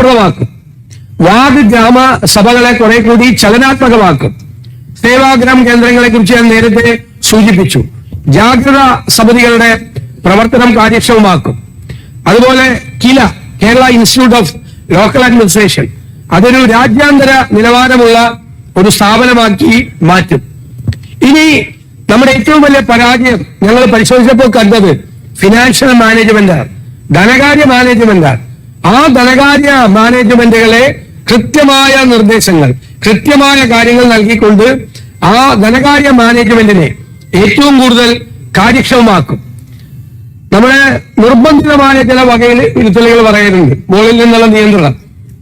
ഫലപ്രദമാക്കും. Ward ഗ്രാമ സഭകളെ കുറെ കൂടി ചലനാത്മകമാക്കും. സേവാഗ്രാം കേന്ദ്രങ്ങളെ കുറിച്ച് ഞാൻ നേരത്തെ സൂചിപ്പിച്ചു. ജാഗ്രത സമിതികളുടെ പ്രവർത്തനം കാര്യക്ഷമമാക്കും. അതുപോലെ KILA Kerala institute of local administration അതൊരു രാജ്യാന്തര നിലവാരമുള്ള ഒരു സ്ഥാപനമാക്കി മാറ്റും. ഇനി നമ്മുടെ ഏറ്റവും വലിയ പരാജയം ഞങ്ങൾ പരിശോധിച്ചപ്പോൾ കണ്ടത് ഫിനാൻഷ്യൽ മാനേജ്മെന്റാണ് ധനകാര്യ മാനേജ്മെന്റ് ആ ധനകാര്യ മാനേജ്മെന്റുകളെ കൃത്യമായ നിർദ്ദേശങ്ങൾ കൃത്യമായ കാര്യങ്ങൾ നൽകിക്കൊണ്ട് ആ ധനകാര്യ മാനേജ്മെന്റിനെ ഏറ്റവും കൂടുതൽ കാര്യക്ഷമമാക്കും. നമ്മുടെ നിർബന്ധിതമായ ചില വകയിൽ ഇരുത്തലുകൾ പറയുന്നുണ്ട് മുകളിൽ നിന്നുള്ള നിയന്ത്രണം.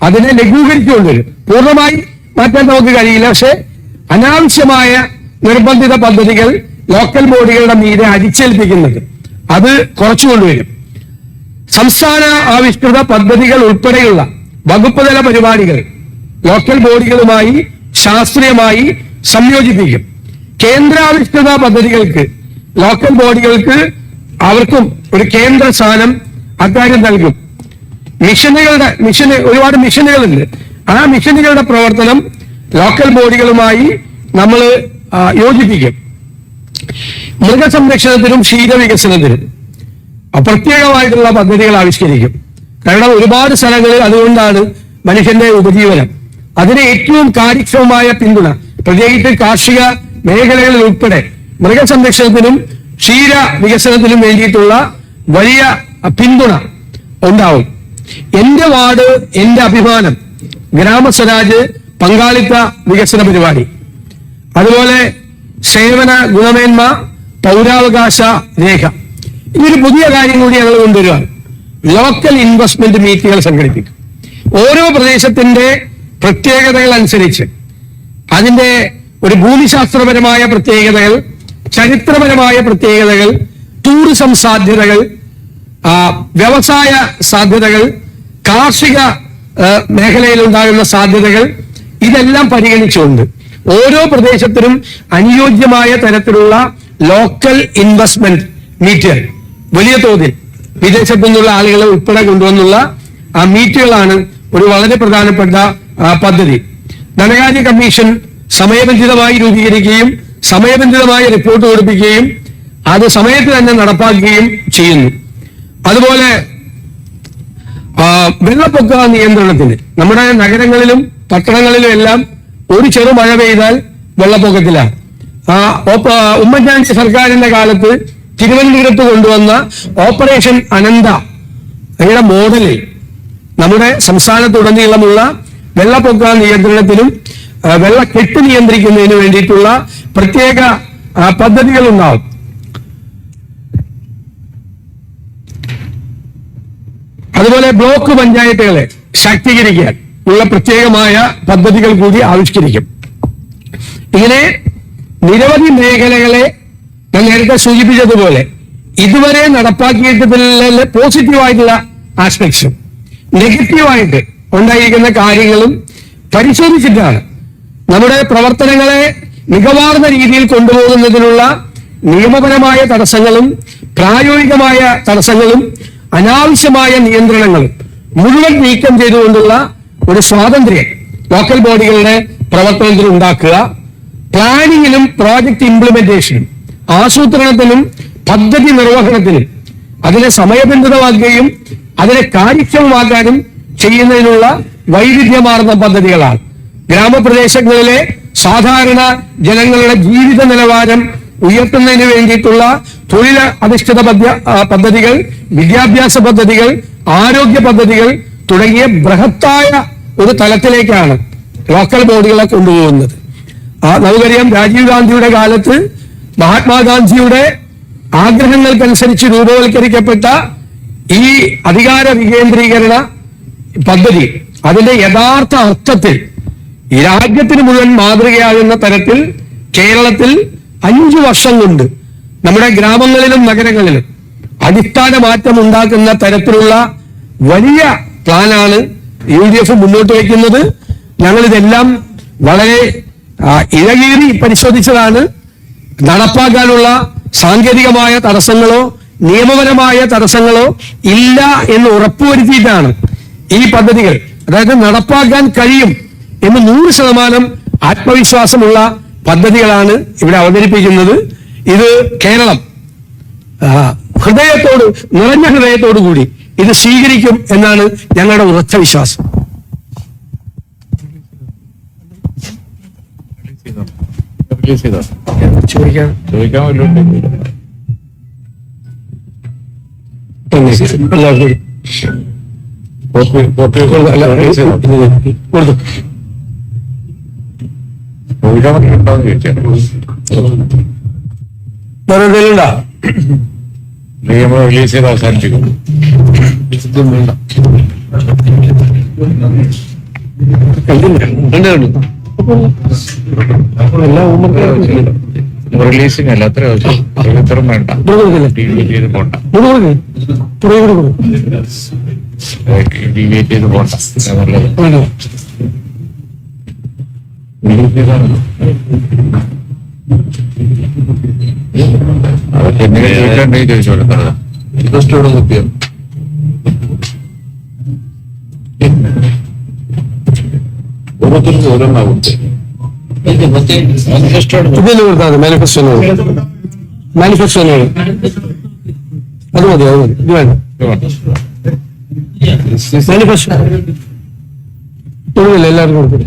അതിനെ ലഘൂകരിച്ചുകൊണ്ട് വരും പൂർണമായി മാറ്റാൻ നമുക്ക് കഴിയില്ല. പക്ഷെ അനാവശ്യമായ നിർബന്ധിത പദ്ധതികൾ ലോക്കൽ ബോഡികളുടെ മീതെ അടിച്ചേൽപ്പിക്കുന്നത് അത് കുറച്ചുകൊണ്ടുവരും. സംസ്ഥാന ആവിഷ്കൃത പദ്ധതികൾ ഉൾപ്പെടെയുള്ള വകുപ്പ് തല പരിപാടികൾ ലോക്കൽ ബോഡികളുമായി ശാസ്ത്രീയമായി സംയോജിപ്പിക്കും. കേന്ദ്രാവിഷ്കൃത പദ്ധതികൾക്ക് ലോക്കൽ ബോഡികൾക്ക് അവർക്കും ഒരു കേന്ദ്ര സ്ഥാനം അക്കാര്യം നൽകും. മിഷനുകളുടെ മിഷന് ഒരുപാട് മിഷനുകളുണ്ട്. ആ മിഷനുകളുടെ പ്രവർത്തനം ലോക്കൽ ബോഡികളുമായി നമ്മൾ യോജിപ്പിക്കും. മൃഗസംരക്ഷണത്തിനും ക്ഷീരവികസനത്തിനും. പ്രത്യേകമായിട്ടുള്ള പദ്ധതികൾ ആവിഷ്കരിക്കും. കാരണം ഒരുപാട് സ്ഥലങ്ങളിൽ അതുകൊണ്ടാണ് മനുഷ്യന്റെ ഉപജീവനം. അതിന് ഏറ്റവും കാര്യക്ഷമമായ പിന്തുണ പ്രത്യേകിച്ച് കാർഷിക മേഖലകളിൽ ഉൾപ്പെടെ മൃഗസംരക്ഷണത്തിനും ക്ഷീര വികസനത്തിനും വേണ്ടിയിട്ടുള്ള വലിയ പിന്തുണ ഉണ്ടാവും. എന്റെ വാർഡ് എന്റെ അഭിമാനം ഗ്രാമസ്വരാജ് പങ്കാളിത്ത വികസന പരിപാടി. അതുപോലെ സേവന ഗുണമേന്മ പൗരാവകാശ രേഖ. ഇതൊരു പുതിയ കാര്യം കൂടി ഞങ്ങൾ കൊണ്ടുവരികയാണ് ലോക്കൽ ഇൻവെസ്റ്റ്മെന്റ് മീറ്റുകൾ സംഘടിപ്പിക്കും. ഓരോ പ്രദേശത്തിന്റെ പ്രത്യേകതകൾ അനുസരിച്ച് അതിന്റെ ഒരു ഭൂമിശാസ്ത്രപരമായ പ്രത്യേകതകൾ ചരിത്രപരമായ പ്രത്യേകതകൾ ടൂറിസം സാധ്യതകൾ വ്യവസായ സാധ്യതകൾ കാർഷിക മേഖലയിൽ ഉണ്ടാകുന്ന സാധ്യതകൾ ഇതെല്ലാം പരിഗണിച്ചുകൊണ്ട് ഓരോ പ്രദേശത്തിനും അനുയോജ്യമായ തരത്തിലുള്ള ലോക്കൽ ഇൻവെസ്റ്റ്മെന്റ് മീറ്റുകൾ വലിയ തോതിൽ വിദേശത്തു നിന്നുള്ള ആളുകളെ ഉൾപ്പെടെ കൊണ്ടുവന്നുള്ള ആ മീറ്റുകളാണ് ഒരു വളരെ പ്രധാനപ്പെട്ട പദ്ധതി. ധനകാര്യ കമ്മീഷൻ സമയബന്ധിതമായി രൂപീകരിക്കുകയും സമയബന്ധിതമായി റിപ്പോർട്ട് കൊടുപ്പിക്കുകയും അത് സമയത്ത് തന്നെ നടപ്പാക്കുകയും ചെയ്യുന്നു. അതുപോലെ വെള്ളപ്പൊക്ക നിയന്ത്രണത്തിന് നമ്മുടെ നഗരങ്ങളിലും പട്ടണങ്ങളിലും എല്ലാം ഒരു ചെറു മഴ പെയ്താൽ വെള്ളപ്പൊക്കത്തിലാണ്. ഉമ്മൻചാണ്ടി സർക്കാരിന്റെ കാലത്ത് തിരുവനന്തപുരത്ത് കൊണ്ടുവന്ന ഓപ്പറേഷൻ അനന്ത അതിയുടെ മോഡലിൽ നമ്മുടെ സംസ്ഥാനത്തുടനീളമുള്ള വെള്ളപ്പൊക്ക നിയന്ത്രണത്തിനും വെള്ള വെള്ളക്കെട്ട് നിയന്ത്രിക്കുന്നതിനു വേണ്ടിയിട്ടുള്ള പ്രത്യേക പദ്ധതികൾ ഉണ്ടാവും അതുപോലെ ബ്ലോക്ക് പഞ്ചായത്തുകളെ ശാക്തീകരിക്കാൻ ഉള്ള പ്രത്യേകമായ പദ്ധതികൾ കൂടി ആവിഷ്കരിക്കും. ഇങ്ങനെ നിരവധി മേഖലകളെ ഞാൻ നേരത്തെ സൂചിപ്പിച്ചതുപോലെ ഇതുവരെ നടപ്പാക്കിയിട്ടുള്ള പോസിറ്റീവായിട്ടുള്ള ആസ്പെക്ട്സും നെഗറ്റീവായിട്ട് ഉണ്ടായിരിക്കുന്ന കാര്യങ്ങളും പരിശോധിച്ചിട്ടാണ് നമ്മുടെ പ്രവർത്തനങ്ങളെ മികവാർന്ന രീതിയിൽ കൊണ്ടുപോകുന്നതിനുള്ള നിയമപരമായ തടസ്സങ്ങളും പ്രായോഗികമായ തടസ്സങ്ങളും അനാവശ്യമായ നിയന്ത്രണങ്ങളും മുഴുവൻ നീക്കം ചെയ്തുകൊണ്ടുള്ള ഒരു സ്വാതന്ത്ര്യം ലോക്കൽ ബോഡികളുടെ പ്രവർത്തനത്തിൽ ഉണ്ടാക്കുക. പ്ലാനിങ്ങിനും പ്രോജക്ട് ഇംപ്ലിമെന്റേഷനും ആസൂത്രണത്തിനും പദ്ധതി നിർവഹണത്തിനും അതിനെ സമയബന്ധിതമാക്കുകയും അതിനെ കാര്യക്ഷമമാക്കാനും ചെയ്യുന്നതിനുള്ള വൈവിധ്യമാർന്ന പദ്ധതികളാണ്. ഗ്രാമപ്രദേശങ്ങളിലെ സാധാരണ ജനങ്ങളുടെ ജീവിത നിലവാരം ഉയർത്തുന്നതിന് വേണ്ടിയിട്ടുള്ള തൊഴിൽ അധിഷ്ഠിത പദ്ധതികൾ വിദ്യാഭ്യാസ പദ്ധതികൾ ആരോഗ്യ പദ്ധതികൾ തുടങ്ങിയ ബൃഹത്തായ ഒരു തലത്തിലേക്കാണ് ലോക്കൽ ബോഡികളെ കൊണ്ടുപോകുന്നത്. നമുക്കറിയാം രാജീവ് ഗാന്ധിയുടെ കാലത്ത് മഹാത്മാഗാന്ധിയുടെ ആഗ്രഹങ്ങൾക്കനുസരിച്ച് രൂപവൽക്കരിക്കപ്പെട്ട ഈ അധികാര വികേന്ദ്രീകരണ പദ്ധതി അതിന്റെ യഥാർത്ഥ അർത്ഥത്തിൽ ഈ രാജ്യത്തിന് മുഴുവൻ മാതൃകയാകുന്ന തരത്തിൽ കേരളത്തിൽ അഞ്ചു വർഷം കൊണ്ട് നമ്മുടെ ഗ്രാമങ്ങളിലും നഗരങ്ങളിലും അടിസ്ഥാന മാറ്റം ഉണ്ടാക്കുന്ന തരത്തിലുള്ള വലിയ പ്ലാനാണ് യു ഡി എഫ് മുന്നോട്ട് വയ്ക്കുന്നത്. ഞങ്ങളിതെല്ലാം വളരെ ഇഴകീറി പരിശോധിച്ചതാണ്. നടപ്പാക്കാനുള്ള സാങ്കേതികമായ തടസ്സങ്ങളോ നിയമപരമായ തടസ്സങ്ങളോ ഇല്ല എന്ന് ഉറപ്പുവരുത്തിയിട്ടാണ് ഈ പദ്ധതികൾ. അതായത് നടപ്പാക്കാൻ കഴിയും എന്ന് നൂറ് ശതമാനം ആത്മവിശ്വാസമുള്ള പദ്ധതികളാണ് ഇവിടെ അവതരിപ്പിക്കുന്നത്. ഇത് കേരളം ഹൃദയത്തോട് നിറഞ്ഞ ഹൃദയത്തോടു കൂടി ഇത് സ്വീകരിക്കും എന്നാണ് ഞങ്ങളുടെ ഉറച്ച വിശ്വാസം റിലീസ് ചെയ്തോ ചോദിക്കാൻ ചോദിക്കാൻ വല്ലതും എല്ലാവർക്കും കൂടി. കോപ്പി റിലീസ് ചെയ്തോ? കൊടുത്തു. ചോദിക്കാൻ പറ്റുന്നുണ്ടോന്ന് വേറെ എന്തെങ്കിലും ഉണ്ടോ? അല്ലെങ്കിൽ നമ്മൾ റിലീസ് ചെയ്ത് അവസാനിപ്പിക്കും. വേണ്ട ഉണ്ട്? എല്ലാ ഹോംവർക്കും റിലീസിങ് അല്ല അത്ര ആവശ്യം. വേണ്ട. ഡിലീറ്റ് ചെയ്ത് പോണ്ട. ചോദിച്ചോളൂ. ഓരോരുത്തർക്കും ഓരോന്നാ കൊടുത്തേ ഇതിൽ കൊടുത്താൽ മാനിഫെസ്റ്റോ മാനിഫെസ്റ്റോ അത് മതി അത് മതി. ഇത് വേണ്ട. ഇത് വേണ്ട. മാനിഫെസ്റ്റോ കൊടുക്കില്ല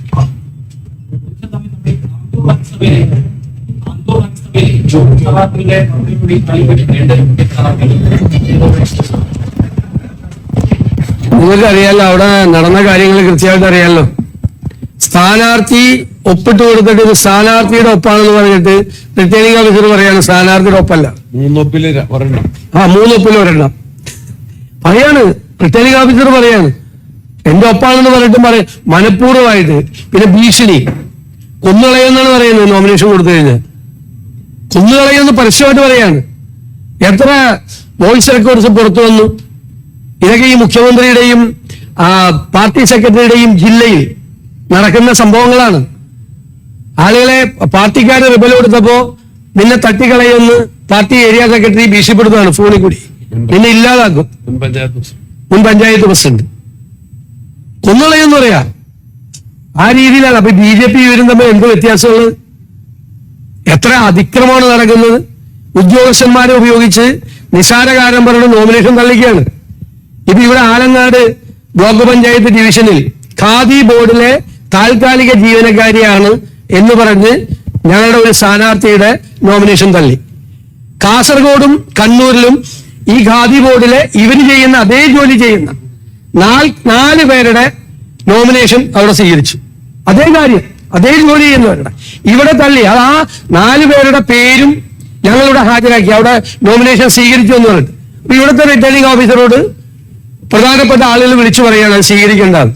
കഴിഞ്ഞല്ലോ നിങ്ങൾക്ക് അറിയാലോ അവിടെ നടന്ന കാര്യങ്ങൾ കൃത്യമായിട്ട് അറിയാലോ. സ്ഥാനാർത്ഥി ഒപ്പിട്ട് കൊടുത്തിട്ട് ഇത് സ്ഥാനാർത്ഥിയുടെ ഒപ്പാണെന്ന് പറഞ്ഞിട്ട് റിട്ടേണിംഗ് ഓഫീസർ പറയാണ് സ്ഥാനാർത്ഥിയുടെ ഒപ്പല്ല. മൂന്നൊപ്പിൽ ആ മൂന്നൊപ്പിൽ ഒരെണ്ണം. പറയാണ് റിട്ടേണിംഗ് ഓഫീസർ പറയാണ്. എന്റെ ഒപ്പാണെന്ന് പറഞ്ഞിട്ടും പറയും മനഃപൂർവമായിട്ട്. പിന്നെ ഭീഷണി. കൊന്നുകളയെന്നാണ് പറയുന്നത് നോമിനേഷൻ കൊടുത്തു കഴിഞ്ഞാൽ. കൊന്നുകളയെന്ന് പരസ്യമായിട്ട് പറയാണ്. എത്ര വോയിസ് റെക്കോർഡ്സ് പുറത്തു വന്നു. ഇതൊക്കെ ഈ മുഖ്യമന്ത്രിയുടെയും പാർട്ടി സെക്രട്ടറിയുടെയും ജില്ലയിൽ നടക്കുന്ന സംഭവങ്ങളാണ്. ആളുകളെ പാർട്ടിക്കാരെ റിബൽ കൊടുത്തപ്പോ നിന്നെ തട്ടിക്കളയുമെന്ന് പാർട്ടി ഏരിയ സെക്രട്ടറി ഭീഷണിപ്പെടുത്തുകയാണ് ഫോണിൽ കൂടി. നിന്നെ ഇല്ലാതാക്കും. മുൻ പഞ്ചായത്ത് പ്രസിഡന്റ്. മുൻ പഞ്ചായത്ത് പ്രസിഡന്റ്. കൊന്നുകളയെന്ന് പറയാ. ആ രീതിയിലാണ്. അപ്പൊ ബി ജെ പി ഇവരും തമ്മിൽ എന്ത് വ്യത്യാസമുള്ളത്? എത്ര അതിക്രമമാണ് നടക്കുന്നത്? ഉദ്യോഗസ്ഥന്മാരെ ഉപയോഗിച്ച് നിസാരകാരം പറഞ്ഞ് നോമിനേഷൻ തള്ളിക്കുകയാണ്. ഇപ്പൊ ഇവിടെ ആലങ്ങാട് ബ്ലോക്ക് പഞ്ചായത്ത് ഡിവിഷനിൽ ഖാദി ബോർഡിലെ താൽക്കാലിക ജീവനക്കാരിയാണ് എന്ന് പറഞ്ഞ് ഞങ്ങളുടെ ഒരു സ്ഥാനാർത്ഥിയുടെ നോമിനേഷൻ തള്ളി. കാസർഗോഡും കണ്ണൂരിലും ഈ ഖാദി ബോർഡിലെ ഇവർ ചെയ്യുന്ന അതേ ജോലി ചെയ്യുന്ന നാല് പേരുടെ നോമിനേഷൻ അവിടെ സ്വീകരിച്ചു. അതേ കാര്യം അതേ ജോലി ചെയ്യുന്നവരുടെ. ഇവിടെ തള്ളി അത് ആ നാല് പേരുടെ പേരും ഞങ്ങളിവിടെ ഹാജരാക്കി അവിടെ നോമിനേഷൻ സ്വീകരിച്ചു എന്ന് പറഞ്ഞിട്ട്. അപ്പൊ ഇവിടുത്തെ റിട്ടേണിംഗ് ഓഫീസറോട് പ്രധാനപ്പെട്ട ആളുകൾ വിളിച്ചു പറയുകയാണ് അത് സ്വീകരിക്കേണ്ടത്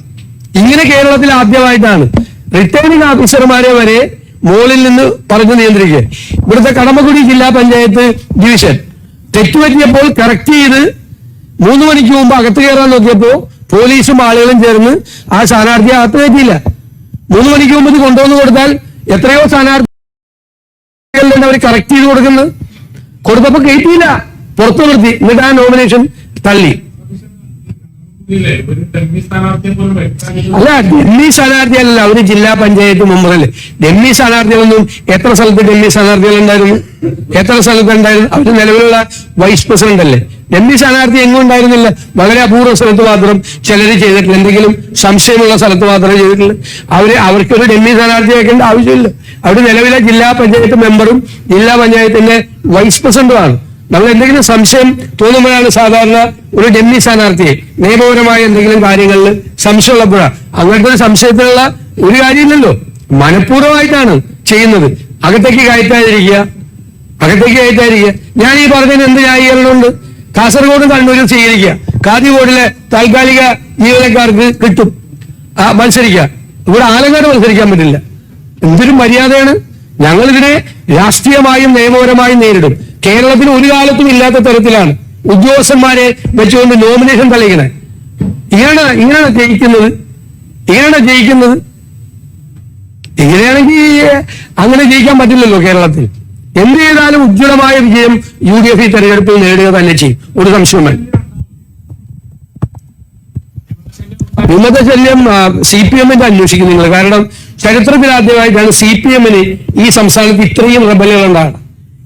ഇങ്ങനെ കേരളത്തിൽ ആദ്യമായിട്ടാണ് റിട്ടേണിംഗ് ഓഫീസർമാരെ വരെ മുകളിൽ നിന്ന് പറഞ്ഞു നിയന്ത്രിക്കുക. ഇവിടുത്തെ കടമക്കുടി ജില്ലാ പഞ്ചായത്ത് ഡിവിഷൻ തെറ്റുപറ്റിയപ്പോൾ കറക്റ്റ് ചെയ്ത് മൂന്ന് മണിക്ക് മുമ്പ് അകത്ത് കയറാൻ നോക്കിയപ്പോ പോലീസും ആളുകളും ചേർന്ന് ആ സ്ഥാനാർത്ഥിയെ അകത്ത് കയറ്റിയില്ല മൂന്ന് മണിക്ക് മുമ്പ് ഇത് കൊണ്ടുവന്ന് കൊടുത്താൽ എത്രയോ സ്ഥാനാർത്ഥികളുണ്ട് അവർ കറക്റ്റ് ചെയ്ത് കൊടുക്കുന്നത് കൊടുത്തപ്പോ കയറ്റിയില്ല പുറത്തു നിർത്തി. എന്നിട്ട് ആ നോമിനേഷൻ തള്ളി. അല്ല ഡൽഹി സ്ഥാനാർത്ഥിയല്ല അവർ ജില്ലാ പഞ്ചായത്ത് മെമ്പറല്ലേ? ഡൽഹി സ്ഥാനാർത്ഥികളൊന്നും എത്ര സ്ഥലത്ത് ഡൽഹി സ്ഥാനാർത്ഥികൾ ഉണ്ടായിരുന്നു? എത്ര സ്ഥലത്ത് ഉണ്ടായിരുന്നു? അവർ നിലവിലുള്ള വൈസ് പ്രസിഡന്റ് അല്ലേ? ഡൽഹി സ്ഥാനാർത്ഥി എങ്ങും ഉണ്ടായിരുന്നില്ല. വളരെ അപൂർവ സ്ഥലത്ത് മാത്രം ചിലര് ചെയ്തിട്ടില്ല. എന്തെങ്കിലും സംശയമുള്ള സ്ഥലത്ത് മാത്രമേ ചെയ്തിട്ടുള്ളൂ. അവർ അവർക്കൊരു ഡൽഹി സ്ഥാനാർത്ഥി വെക്കേണ്ട ആവശ്യമില്ല. അവർ നിലവിലെ ജില്ലാ പഞ്ചായത്ത് മെമ്പറും ജില്ലാ പഞ്ചായത്തിന്റെ വൈസ് പ്രസിഡന്റുമാണ് നമ്മൾ എന്തെങ്കിലും സംശയം തോന്നുമ്പോഴാണ് സാധാരണ ഒരു ഡെമ്മി സ്ഥാനാർത്ഥിയെ നിയമപരമായ എന്തെങ്കിലും കാര്യങ്ങളിൽ സംശയം സംശയമുള്ളപ്പോഴാണ് അങ്ങനത്തെ ഒരു സംശയത്തിലുള്ള ഒരു കാര്യമില്ലല്ലോ. മനഃപൂർവമായിട്ടാണ് ചെയ്യുന്നത്. അകത്തേക്ക് കയറ്റാതിരിക്കുക. അകത്തേക്ക് കയറ്റാതിരിക്കുക. ഞാൻ ഈ പറഞ്ഞതിന് എന്ത് ന്യായീകരണമുണ്ട്? കാസർഗോഡും കണ്ണൂരും സ്വീകരിക്കുക. കാതികോടിലെ താൽക്കാലിക ജീവനക്കാർക്ക് കിട്ടും. മത്സരിക്കുക. ഇവിടെ ആലങ്ങാട് മത്സരിക്കാൻ പറ്റില്ല. എന്തൊരു മര്യാദയാണ്? ഞങ്ങൾ ഇതിനെ രാഷ്ട്രീയമായും നിയമപരമായും നേരിടും. കേരളത്തിന് ഒരു കാലത്തും ഇല്ലാത്ത തരത്തിലാണ് ഉദ്യോഗസ്ഥന്മാരെ വെച്ചുകൊണ്ട് നോമിനേഷൻ തെളിയിക്കണേ ഇങ്ങനെയാണ് ഇങ്ങനെയാണ് ജയിക്കുന്നത്? ഇങ്ങനെയാണ് ജയിക്കുന്നത്? ഇങ്ങനെയാണെങ്കിൽ അങ്ങനെ ജയിക്കാൻ പറ്റില്ലല്ലോ കേരളത്തിൽ. എന്ത് ചെയ്താലും ഉജ്ജ്വലമായ വിജയം യു ഡി എഫ് ഈ തെരഞ്ഞെടുപ്പിൽ നേടുക തന്നെ ചെയ്യും. ഒരു സംശയം വേണ്ട വിമത ശല്യം സി പി എമ്മിന്റെ അന്വേഷിക്കും നിങ്ങൾ. കാരണം ചരിത്രത്തിൽ ആദ്യമായിട്ടാണ് സി പി എമ്മിന് ഈ സംസ്ഥാനത്ത് ഇത്രയും റബലുകൾ ഉണ്ടാകണം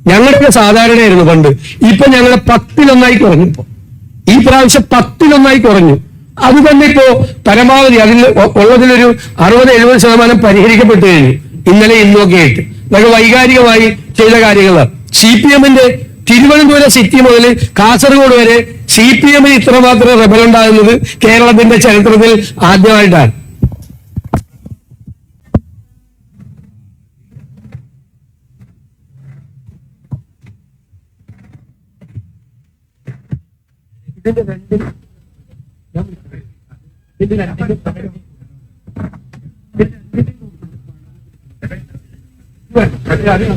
ഞങ്ങളുടെ സാധാരണയായിരുന്നു പണ്ട്. ഇപ്പൊ ഞങ്ങളുടെ പത്തിലൊന്നായി കുറഞ്ഞു ഇപ്പൊ ഈ പ്രാവശ്യം പത്തിലൊന്നായി കുറഞ്ഞു. അത് തന്നെ ഇപ്പോ പരമാവധി അതിൽ ഉള്ളതിലൊരു അറുപത് എഴുപത് ശതമാനം പരിഹരിക്കപ്പെട്ടു കഴിഞ്ഞു. ഇന്നലെ ഇന്നൊക്കെ ആയിട്ട്. ഇതൊക്കെ വൈകാരികമായി ചെയ്ത കാര്യങ്ങളാണ് സി പി എമ്മിന്റെ തിരുവനന്തപുരം സിറ്റി മുതൽ കാസർഗോഡ് വരെ സി പി എമ്മിന് ഇത്രമാത്രം റബലുണ്ടാകുന്നത് കേരളത്തിന്റെ ചരിത്രത്തിൽ ആദ്യമായിട്ടാണ്. എല്ലാവരും